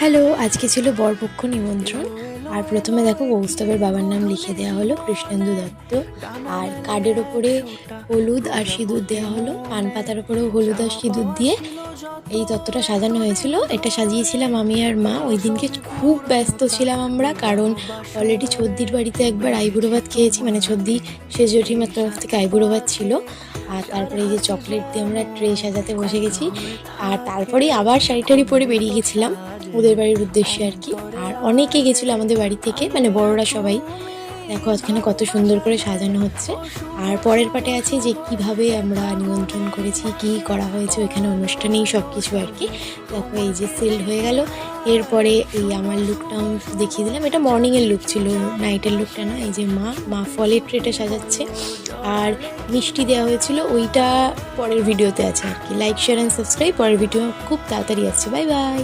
Hello, আজকে ছিল বরপক্ষ নিমন্ত্রণ। আর প্রথমে দেখো কৌস্তবের বাবার নাম লিখে দেওয়া হলো কৃষ্ণেন্দু দত্ত। আর কার্ডের ওপরে হলুদ আর সিঁদুর দেওয়া হলো। পান পাতার ওপরেও হলুদ আর সিঁদুর দিয়ে এই তত্ত্বটা সাজানো হয়েছিল, এটা সাজিয়েছিলাম আমি আর মা। ওই দিনকে খুব ব্যস্ত ছিলাম আমরা, কারণ অলরেডি ছদ্দির বাড়িতে একবার আইবুড়ো ভাত খেয়েছি মানে ছদ্দি শেষ জঠিমার তরফ থেকে আইবুড়ো ভাত ছিল। আর তারপরে এই যে চকলেট দিয়ে আমরা ট্রে সাজাতে বসে গেছি। আর তারপরেই আবার শাড়ি টাড়ি পরে বেরিয়ে গেছিলাম, ওদের বাড়ির উদ্দেশ্যে আর কি। আর অনেকে গেছিল আমাদের বাড়ি থেকে মানে বড়রা সবাই। দেখো, এখানে কত সুন্দর করে সাজানো হচ্ছে। আর পরের পাটে আছে যে কীভাবে আমরা নিমন্ত্রণ করেছি, কি করা হয়েছে, ওইখানে অনুষ্ঠানেই সব কিছু আর কি। দেখো, এই যে সেল হয়ে গেল। এরপরে এই আমার লুকটা আমি দেখিয়ে দিলাম। এটা মর্নিংয়ের লুক ছিল নাইটের লুকটা না, এই যে মা মা ফলের ট্রেটা সাজাচ্ছে। আর মিষ্টি দেওয়া হয়েছিল, ওইটা পরের ভিডিওতে আছে আর কি। লাইক শেয়ার অ্যান্ড সাবস্ক্রাইব পরের ভিডিও খুব তাড়াতাড়ি আসছে। Bye bye